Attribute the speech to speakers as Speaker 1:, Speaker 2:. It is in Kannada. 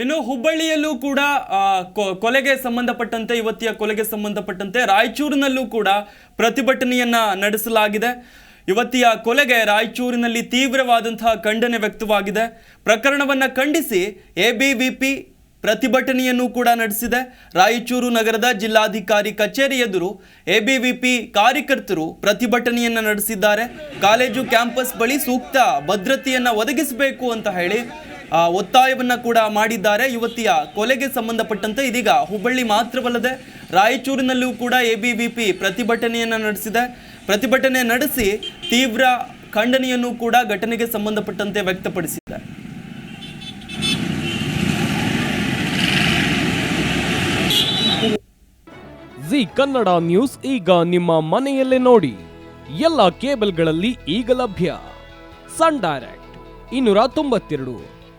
Speaker 1: ಇನ್ನು ಹುಬ್ಬಳ್ಳಿಯಲ್ಲೂ ಕೂಡ ಕೊಲೆಗೆ ಸಂಬಂಧಪಟ್ಟಂತೆ ಇವತ್ತಿಯ ಕೊಲೆಗೆ ಸಂಬಂಧಪಟ್ಟಂತೆ ರಾಯಚೂರಿನಲ್ಲೂ ಕೂಡ ಪ್ರತಿಭಟನೆಯನ್ನ ನಡೆಸಲಾಗಿದೆ. ಇವತ್ತಿಯ ಕೊಲೆಗೆ ರಾಯಚೂರಿನಲ್ಲಿ ತೀವ್ರವಾದಂತಹ ಖಂಡನೆ ವ್ಯಕ್ತವಾಗಿದೆ. ಪ್ರಕರಣವನ್ನು ಖಂಡಿಸಿ ಎಬಿವಿಪಿ ಪ್ರತಿಭಟನೆಯನ್ನು ಕೂಡ ನಡೆಸಿದೆ. ರಾಯಚೂರು ನಗರದ ಜಿಲ್ಲಾಧಿಕಾರಿ ಕಚೇರಿ ಎದುರು ಎಬಿವಿಪಿ ಕಾರ್ಯಕರ್ತರು ಪ್ರತಿಭಟನೆಯನ್ನು ನಡೆಸಿದ್ದಾರೆ. ಕಾಲೇಜು ಕ್ಯಾಂಪಸ್ ಬಳಿ ಸೂಕ್ತ ಭದ್ರತೆಯನ್ನು ಒದಗಿಸಬೇಕು ಅಂತ ಹೇಳಿ ಒತ್ತಾಯವನ್ನ ಕೂಡ ಮಾಡಿದ್ದಾರೆ. ಯುವತಿಯ ಕೊಲೆಗೆ ಸಂಬಂಧಪಟ್ಟಂತೆ ಇದೀಗ ಹುಬ್ಬಳ್ಳಿ ಮಾತ್ರವಲ್ಲದೆ ರಾಯಚೂರಿನಲ್ಲೂ ಕೂಡ ಎ ಬಿ ವಿ ಪಿ ಪ್ರತಿಭಟನೆಯನ್ನು ನಡೆಸಿದೆ. ಪ್ರತಿಭಟನೆ ನಡೆಸಿ ತೀವ್ರ ಖಂಡನೆಯನ್ನು ಕೂಡ ಘಟನೆಗೆ ಸಂಬಂಧಪಟ್ಟಂತೆ ವ್ಯಕ್ತಪಡಿಸಿದೆ.
Speaker 2: ಜಿ ಕನ್ನಡ ನ್ಯೂಸ್ ಈಗ ನಿಮ್ಮ ಮನೆಯಲ್ಲೇ ನೋಡಿ. ಎಲ್ಲ ಕೇಬಲ್ಗಳಲ್ಲಿ ಈಗ ಲಭ್ಯ. ಸನ್ ಡೈರೆಕ್ಟ್ ಇನ್ನೂರ ತೊಂಬತ್ತೆರಡು.